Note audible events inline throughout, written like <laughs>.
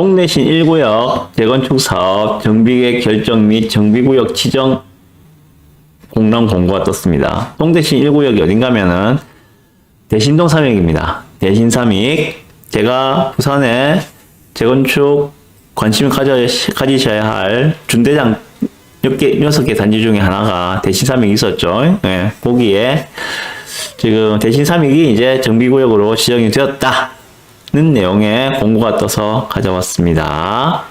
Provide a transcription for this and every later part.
동래신 1구역 재건축 사업 정비계획 결정 및 정비구역 지정 공람 공고가 떴습니다. 동대신 1구역이 어딘가면은 대신동 삼익입니다. 대신 삼익. 제가 부산에 재건축 관심을 가지셔야 할 준대장 6개, 6개 단지 중에 하나가 대신 삼익이 있었죠. 예, 거기에 지금 대신 삼익이 이제 정비구역으로 지정이 되었다 는 내용의 공고가 떠서 가져왔습니다.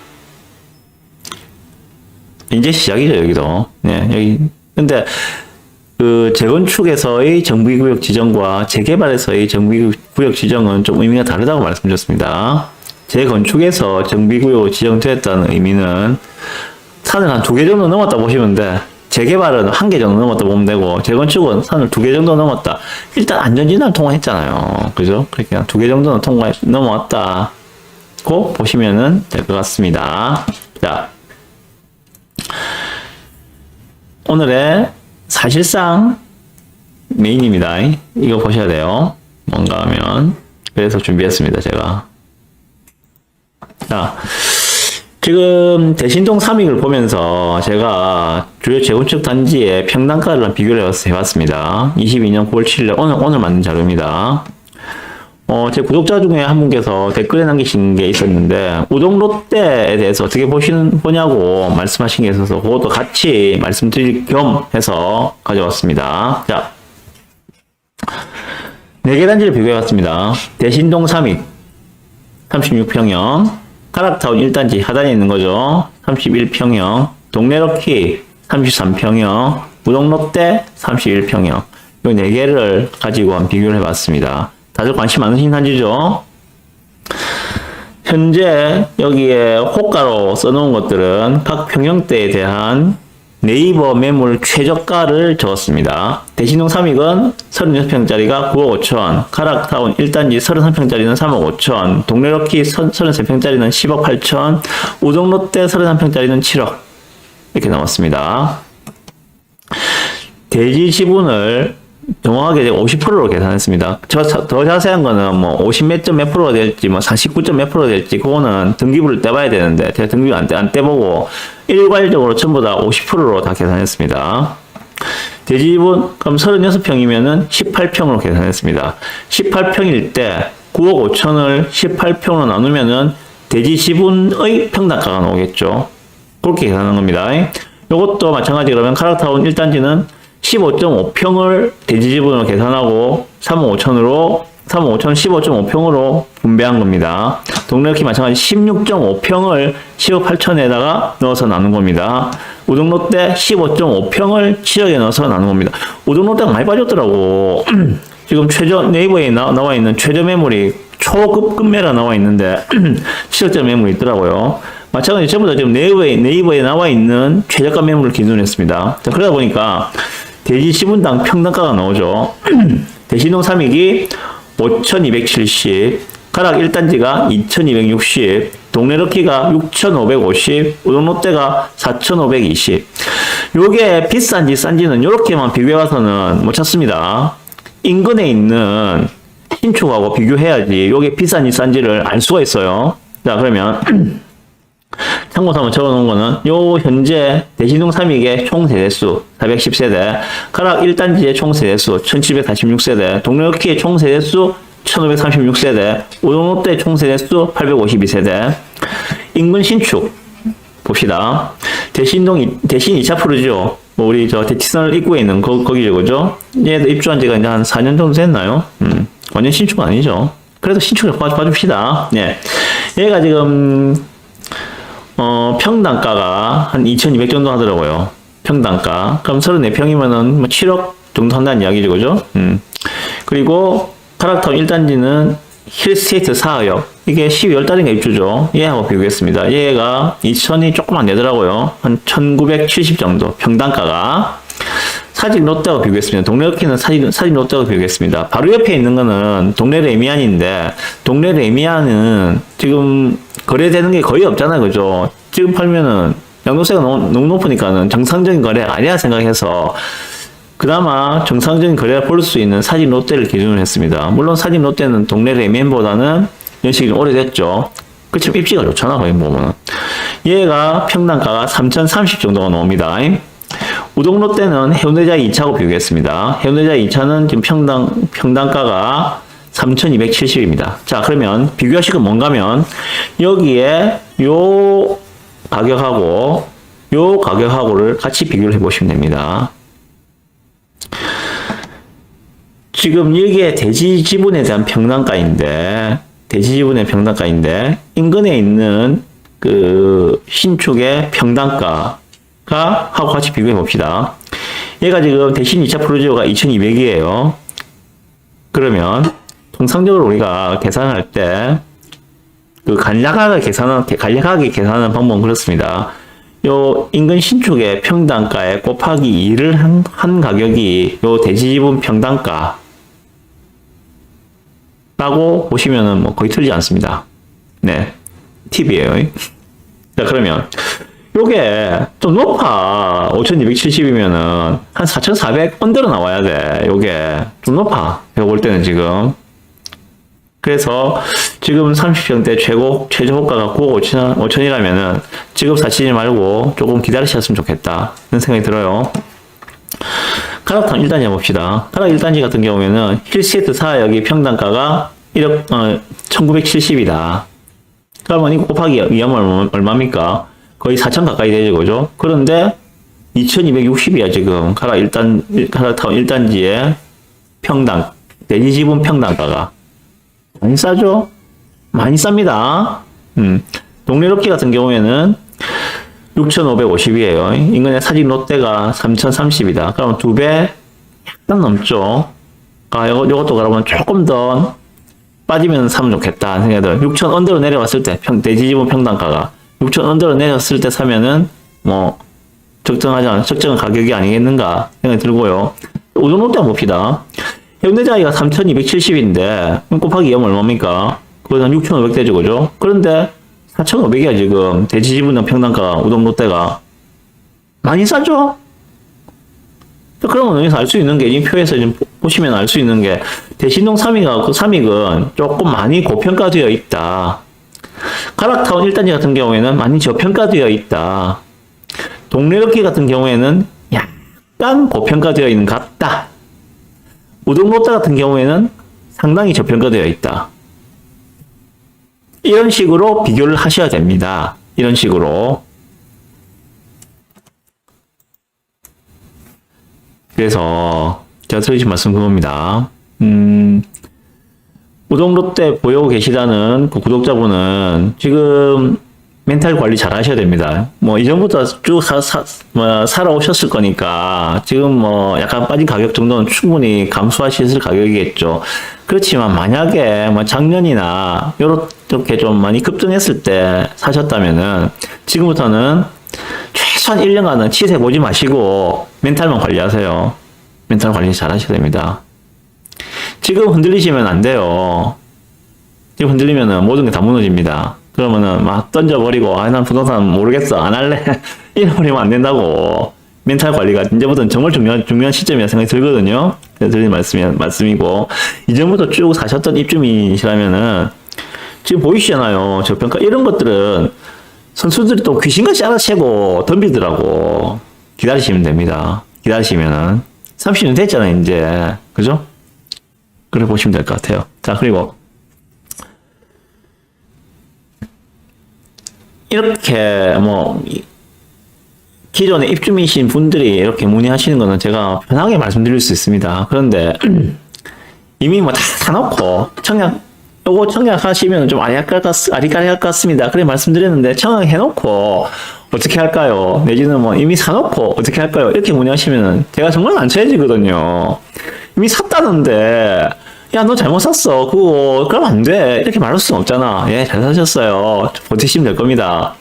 이제 시작이죠, 여기도. 네, 여기. 근데, 그, 재건축에서의 정비구역 지정과 재개발에서의 정비구역 지정은 좀 의미가 다르다고 말씀드렸습니다. 재건축에서 정비구역으로 지정되었다는 의미는 산을 한 두 개 정도 넘었다 보시면 돼. 재개발은 한 개 정도 넘었다 보면 되고, 재건축은 산을 두 개 정도 넘었다. 일단 안전진단 통과했잖아요. 그죠? 그렇게 두개 정도는 통과, 넘어왔다. 고 보시면은 될것 같습니다. 자, 오늘의 사실상 메인입니다. 이거 보셔야 돼요. 뭔가 하면. 그래서 준비했습니다, 제가. 자, 지금 대신동 3익을 보면서 제가 주요 재건축 단지의 평당가를 비교를 해봤- 해봤습니다. 22년 9월 7일 오늘, 오늘 만든 자료입니다. 어, 제 구독자 중에 한 분께서 댓글에 남기신 게 있었는데, 우동 롯데에 대해서 어떻게 보시는, 보냐고 말씀하신 게 있어서, 그것도 같이 말씀드릴 겸 해서 가져왔습니다. 자. 네 개 단지를 비교해봤습니다. 대신동 3익, 36평형, 카락타운 1단지 하단에 있는 거죠. 31평형, 동네 럭키 33평형, 우동 롯데 31평형. 요네 개를 가지고 한 비교를 해봤습니다. 다들 관심 많으신 단지죠? 현재 여기에 호가로 써놓은 것들은 각 평형대에 대한 네이버 매물 최저가를 적었습니다. 대신동 3익은 36평짜리가 9억 5천, 카락타운 1단지 33평짜리는 3억 5천, 동네럭키 33평짜리는 10억 8천, 우동롯데 33평짜리는 7억 이렇게 나왔습니다. 대지 지분을 정확하게 제가 50%로 계산했습니다. 저, 더 자세한 거는 뭐 50몇 점 몇 프로가 될지 뭐 49점 몇 프로 될지 그거는 등기부를 떼봐야 되는데 제가 등기부 안, 떼, 안 떼보고 일괄적으로 전부 다 50%로 다 계산했습니다. 대지분 그럼 36평이면은 18평으로 계산했습니다. 18평일 때 9억 5천을 18평으로 나누면은 대지 지분의 평당가가 나오겠죠. 그렇게 계산하는 겁니다. 이것도 마찬가지 그러면 카락타운 1단지는 15.5평을 대지 지분으로 계산하고 3억 5천으로 3억 5천 15.5평으로 분배한 겁니다. 동네키 마찬가지 16.5평을 10억 8천에다가 넣어서 나눈 겁니다. 우등롯데 15.5평을 7억에 넣어서 나눈 겁니다. 우등롯데가 많이 빠졌더라고. <clears throat> 지금 최저 네이버에 나, 나와 있는 최저 매물이 초급 금매가 나와 있는데 <clears throat> 7억짜리 매물이 있더라고요. 마찬가지 전부 다 지금 네이버에, 네이버에 나와 있는 최저가 매물을 기준으로 했습니다. 자, 그러다 보니까 대지 시분당 평당가가 나오죠. <clears throat> 대신동 3익이 5,270, 가락 1단지가 2,260, 동네 럭키가 6,550, 우동롯데가 4,520. 요게 비싼지 싼지는 요렇게만 비교해봐서는 못 찾습니다. 인근에 있는 신축하고 비교해야지 요게 비싼지 싼지를 알 수가 있어요. 자, 그러면 <clears throat> 참고삼아 적어놓은 거는 요 현재 대신동 3익의 총 세대수 410세대, 가락 1단지의 총 세대수 1746세대, 동네럭키의 총 세대수 1536세대, 우동롯데 총 세대수 852세대, 인근 신축 봅시다. 대신동 이- 대신 2차 프로죠. 뭐 우리 저 대치선을 입구에 있는 거, 거기죠, 그죠? 얘도 입주한 지가 이제 한 4년 정도 됐나요? 음, 완전 신축은 아니죠. 그래도 신축을 봐, 봐줍시다. 예. 얘가 지금 어, 평당가가 한 2,200 정도 하더라고요. 평당가. 그럼 34평이면은 뭐 7억 정도 한다는 이야기죠, 그죠? 음. 그리고 카락타운 1단지는 힐스테이트 4역. 이게 12월 달인가 입주죠. 얘하고 비교했습니다. 얘가 2천이 조금 안 되더라고요. 한 1970 정도. 평당가가. 사직 롯데하고 비교했습니다. 동네럭키는 사직, 사직 롯데하고 비교했습니다. 바로 옆에 있는 거는 동네 레미안인데, 동네 레미안은 지금 거래되는 게 거의 없잖아요. 그죠? 지금 팔면은 양도세가 너무, 너무 높으니까는 정상적인 거래가 아니라 생각해서 그나마 정상적인 거래가 볼수 있는 사직 롯데를 기준으로 했습니다. 물론 사직 롯데는 동네 레미안보다는 연식이 좀 오래됐죠. 그치 입지가 좋잖아 거기 보면 얘가 평당가가 3,030 정도가 나옵니다. 우동로 때는 해운대자 2차고 비교했습니다. 해운대자 2차는 지금 평당 평당가가 3,270입니다. 자 그러면 비교하실 건 뭔가면 여기에 요 가격하고 요 가격하고를 같이 비교를 해보시면 됩니다. 지금 이게 대지 지분에 대한 평당가인데 대지 지분의 평당가인데 인근에 있는 그 신축의 평당가 가 하고 같이 비교해 봅시다. 얘가 지금 대신 2차 프로지오가 2,200이에요. 그러면 통상적으로 우리가 계산할 때 그 간략하게 계산은 간략하게 계산하는 방법은 그렇습니다. 요 인근 신축의 평당가에 곱하기 2를 한, 한 가격이 요 대지 지분 평당가 라고 보시면은 뭐 거의 틀리지 않습니다. 네. 팁이에요. 자, 그러면 요게 좀 높아. 5270이면은 한 4400 언더로 나와야 돼. 요게 좀 높아. 제가 볼 때는 지금. 그래서 지금 30평대 최고 최저 호가가 9억 5천, 5천이라면은 지금 사시지 말고 조금 기다리셨으면 좋겠다. 그런 생각이 들어요. 가락탕 1단지 해봅시다. 가락 1단지 같은 경우에는 힐세트 4 여기 평당가가 1억, 어, 1970이다. 그러면 이거 곱하기 2하면 얼마입니까? 거의 4천 가까이 되죠, 그죠? 그런데 2260이야, 지금. 가락 1단, 가락탕 1단지의 평당, 대지 지분 평당가가. 많이 싸죠? 많이 쌉니다. 음. 동네롭기 같은 경우에는 6,550이에요. 인근의 사직 롯데가 3,030이다. 그럼 두배 약간 넘죠. 아, 요거, 요것도 그러면 조금 더 빠지면 사면 좋겠다. 들어요. 6,000 언더로 내려왔을 때, 평, 대지지분 평당가가. 6,000 언더로 내렸을 때 사면은, 뭐, 적정하지 않은, 적정한 가격이 아니겠는가 생각이 들고요. 우동 롯데 한번 봅시다. 현대자이가 3,270인데, 곱하기 2하면 얼마입니까? 그건 한6,500 되죠, 그죠? 그런데 4,500이야, 지금. 대지 지분당 평당가, 우동 롯데가. 많이 싸죠? 그러면 여기서 알 수 있는 게, 이 표에서 지금 보시면 알 수 있는 게, 대신동 삼익은, 그 삼익은 조금 많이 고평가되어 있다. 가락타운 1단지 같은 경우에는 많이 저평가되어 있다. 동래럭키 같은 경우에는 약간 고평가되어 있는 것 같다. 우동 롯데 같은 경우에는 상당히 저평가되어 있다. 이런 식으로 비교를 하셔야 됩니다. 이런 식으로. 그래서 제가 드리신 말씀 그겁니다. 음, 우동 롯데 보고 계시다는 그 구독자분은 지금 멘탈 관리 잘 하셔야 됩니다. 뭐 이전부터 쭉 사, 사, 뭐 살아오셨을 거니까 지금 뭐 약간 빠진 가격 정도는 충분히 감수하실 가격이겠죠. 그렇지만 만약에 뭐 작년이나 요렇게 좀 많이 급등했을 때 사셨다면은 지금부터는 최소한 1년간은 치세 보지 마시고 멘탈만 관리하세요. 멘탈 관리 잘 하셔야 됩니다. 지금 흔들리시면 안 돼요. 지금 흔들리면은 모든 게 다 무너집니다. 그러면은 막 던져버리고, 아, 난 부동산 모르겠어. 안 할래. <laughs> 이래버리면 안 된다고. 멘탈 관리가 이제부터는 정말 중요한, 중요한 시점이라 생각이 들거든요. 드리는 말씀이, 말씀이고. 이전부터 쭉 사셨던 입주민이시라면은 지금 보이시잖아요. 저평가. 이런 것들은 선수들이 또 귀신같이 알아채고 덤비더라고. 기다리시면 됩니다. 기다리시면은. 30년 됐잖아요, 이제. 그죠? 그래 보시면 될 것 같아요. 자, 그리고 이렇게 뭐 이- 기존에 입주민이신 분들이 이렇게 문의하시는 거는 제가 편하게 말씀드릴 수 있습니다. 그런데 <clears throat> 이미 뭐 다 사놓고 청약 요거 청약 하시면 좀 아리까리 같, 아리까리 같습니다. 그래 말씀드렸는데 청약 해놓고 어떻게 할까요? 내지는 뭐 이미 사놓고 어떻게 할까요? 이렇게 문의하시면 제가 정말 난처해지거든요. 이미 샀다는데. 야 너 잘못 샀어. 그거. 그럼 안 돼. 이렇게 말할 수는 없잖아. 예 잘 사셨어요. 버티시면 될 겁니다.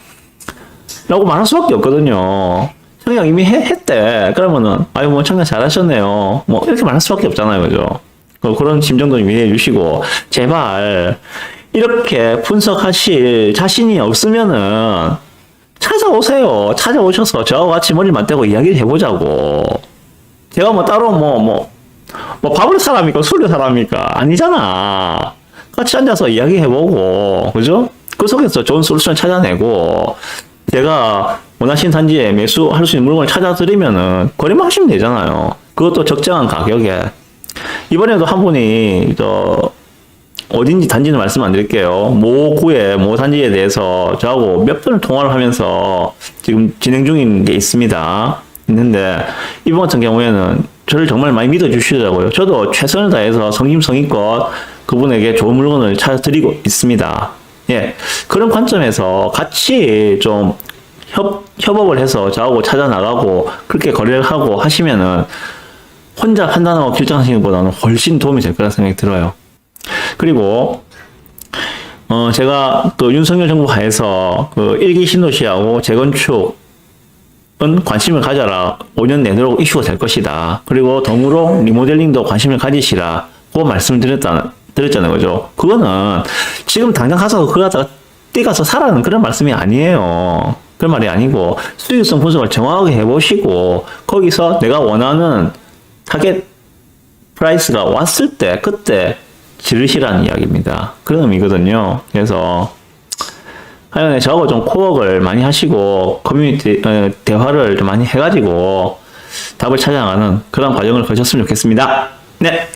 라고 말할 수밖에 없거든요. 청약 이미 해, 했대. 그러면은 아유 뭐 청약 잘하셨네요. 뭐 이렇게 말할 수밖에 없잖아요. 그죠? 그- 그런 심정도 이해해 주시고. 제발 이렇게 분석하실 자신이 없으면은 찾아오세요. 찾아오셔서 저와 같이 머리 맞대고 이야기를 해보자고. 제가 뭐 따로 뭐, 뭐, 뭐 밥을 사람입니까? 술을 사람입니까? 아니잖아. 같이 앉아서 이야기해보고, 그죠? 그 속에서 좋은 솔루션 찾아내고 제가 원하시는 단지에 매수할 수 있는 물건을 찾아드리면은 거래만 하시면 되잖아요. 그것도 적정한 가격에 이번에도 한 분이 저 어딘지 단지는 말씀 안 드릴게요. 모 구의 모 단지에 대해서 저하고 몇 번을 통화를 하면서 지금 진행 중인 게 있습니다. 있는데 이번 같은 경우에는 저를 정말 많이 믿어주시더라고요. 저도 최선을 다해서 성심성의껏 그분에게 좋은 물건을 찾아드리고 있습니다. 예. 그런 관점에서 같이 좀 협, 협업을 해서 저하고 찾아나가고 그렇게 거래를 하고 하시면은 혼자 판단하고 결정하시는 것보다는 훨씬 도움이 될 거라 생각이 들어요. 그리고 어 제가 그 윤석열 정부 하에서 그 일기 신도시하고 재건축 은 관심을 가져라. 5년 내도록 이슈가 될 것이다. 그리고 덤으로 리모델링도 관심을 가지시라. 고 말씀을 드렸다 드렸잖아요, 그죠? 그거는 지금 당장 가서 그거 갖다가 뛰가서 사라는 그런 말씀이 아니에요. 그런 말이 아니고 수익성 분석을 정확하게 해보시고 거기서 내가 원하는 타겟 프라이스가 왔을 때 그때 지르시라는 이야기입니다. 그런 의미거든요. 그래서 하여간에 저하고 좀 코어를 많이 하시고 커뮤니티 어, 대화를 좀 많이 해가지고 답을 찾아가는 그런 과정을 거셨으면 좋겠습니다. 네,